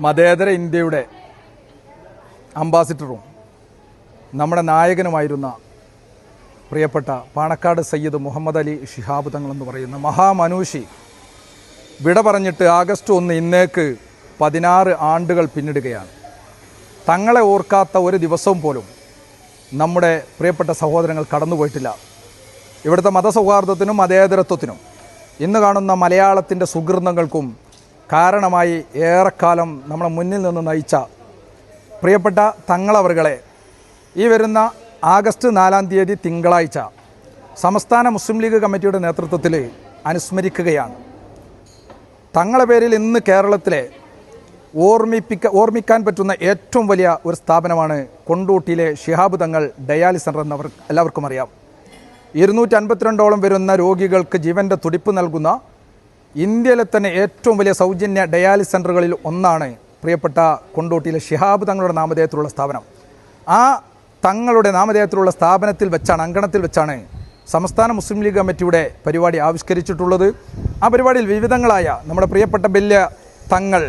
മതേതര ഇന്ത്യയുടെ അംബാസിഡറും നമ്മുടെ നായകനുമായിരുന്ന പ്രിയപ്പെട്ട പാണക്കാട് സയ്യിദ് മുഹമ്മദ് അലി ഷിഹാബ് തങ്ങൾ എന്ന് പറയുന്ന മഹാമനൂഷി വിട പറഞ്ഞിട്ട് ആഗസ്റ്റ് ഒന്ന് ഇന്നേക്ക് പതിനാറ് ആണ്ടുകൾ പിന്നിടുകയാണ്. തങ്ങളെ ഓർക്കാത്ത ഒരു ദിവസവും പോലും നമ്മുടെ പ്രിയപ്പെട്ട സഹോദരങ്ങൾ കടന്നുപോയിട്ടില്ല ഇവിടുത്തെ മതസൗഹാർദ്ദത്തിനും മതേതരത്വത്തിനും ഇന്ന് കാണുന്ന മലയാളത്തിന്റെ സുഹൃതങ്ങൾക്കും കാരണമായി ഏറെക്കാലം നമ്മളെ മുന്നിൽ നിന്ന് നയിച്ച പ്രിയപ്പെട്ട തങ്ങളവറുകളെ ഈ വരുന്ന ആഗസ്റ്റ് നാലാം തീയതി തിങ്കളാഴ്ച സംസ്ഥാന മുസ്ലിം ലീഗ് കമ്മിറ്റിയുടെ നേതൃത്വത്തിൽ അനുസ്മരിക്കുകയാണ്. തങ്ങളെ പേരിൽ ഇന്ന് കേരളത്തിലെ ഓർമ്മിപ്പിക്ക ഓർമ്മിക്കാൻ പറ്റുന്ന ഏറ്റവും വലിയ ഒരു സ്ഥാപനമാണ് കൊണ്ടൂട്ടിയിലെ ഷിഹാബ് തങ്ങൾ ഡയാലിസ് സെന്റർ എന്നവർ എല്ലാവർക്കും അറിയാം. ഇരുന്നൂറ്റി അൻപത്തിരണ്ടോളം വരുന്ന രോഗികൾക്ക് ജീവന്റെ തുടിപ്പ് നൽകുന്ന ഇന്ത്യയിലെ തന്നെ ഏറ്റവും വലിയ സൗജന്യ ഡയാലിസ് സെന്ററുകളിൽ ഒന്നാണ് പ്രിയപ്പെട്ട കൊണ്ടോട്ടിയിലെ ഷിഹാബ് തങ്ങളുടെ നാമധേയത്തിലുള്ള സ്ഥാപനം. ആ തങ്ങളുടെ നാമധേയത്തിലുള്ള സ്ഥാപനത്തിൽ വെച്ചാണ് അങ്കണത്തിൽ വെച്ചാണ് സംസ്ഥാന മുസ്ലിം ലീഗ് കമ്മിറ്റിയുടെ പരിപാടി ആവിഷ്കരിച്ചിട്ടുള്ളത്. ആ പരിപാടിയിൽ വിവിധങ്ങളായ നമ്മുടെ പ്രിയപ്പെട്ട ബല്യ തങ്ങൾ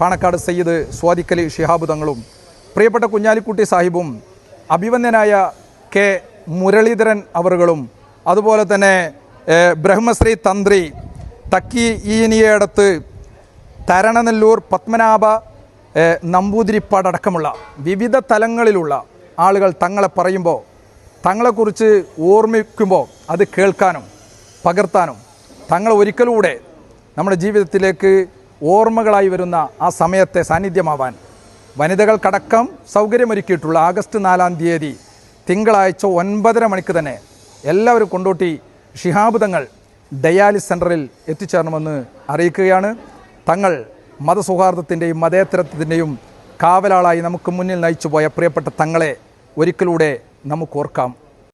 പാണക്കാട് സയ്യിദ് സ്വാദിക്കലി ഷിഹാബ് തങ്ങളും പ്രിയപ്പെട്ട കുഞ്ഞാലിക്കുട്ടി സാഹിബും അഭിവന്യനായ കെ മുരളീധരൻ അവറുകളും അതുപോലെ തന്നെ ബ്രഹ്മശ്രീ തന്ത്രി തക്കി ഈനിയടത്ത് തരണനെല്ലൂർ പത്മനാഭ നമ്പൂതിരിപ്പാടക്കമുള്ള വിവിധ തലങ്ങളിലുള്ള ആളുകൾ തങ്ങളെ പറയുമ്പോൾ തങ്ങളെക്കുറിച്ച് ഓർമ്മിക്കുമ്പോൾ അത് കേൾക്കാനും പകർത്താനും തങ്ങൾ ഒരിക്കലൂടെ നമ്മുടെ ജീവിതത്തിലേക്ക് ഓർമ്മകളായി വരുന്ന ആ സമയത്തെ സാന്നിധ്യമാവാൻ വനിതകൾക്കടക്കം സൗകര്യമൊരുക്കിയിട്ടുള്ള ആഗസ്റ്റ് നാലാം തീയതി തിങ്കളാഴ്ച ഒൻപതര മണിക്ക് തന്നെ എല്ലാവരും കൊണ്ടോട്ടി ഷിഹാബ് തങ്ങൾ ഡയാലിസ് സെന്ററിൽ എത്തിച്ചേരണമെന്ന് അറിയിക്കുകയാണ്. തങ്ങൾ മതസൗഹാർദ്ദത്തിന്റെയും മതേതരത്വത്തിന്റെയും കാവലാളായി നമുക്ക് മുന്നിൽ നയിച്ചു പോയ പ്രിയപ്പെട്ട തങ്ങളെ ഒരിക്കലൂടെ നമുക്ക് ഓർക്കാം.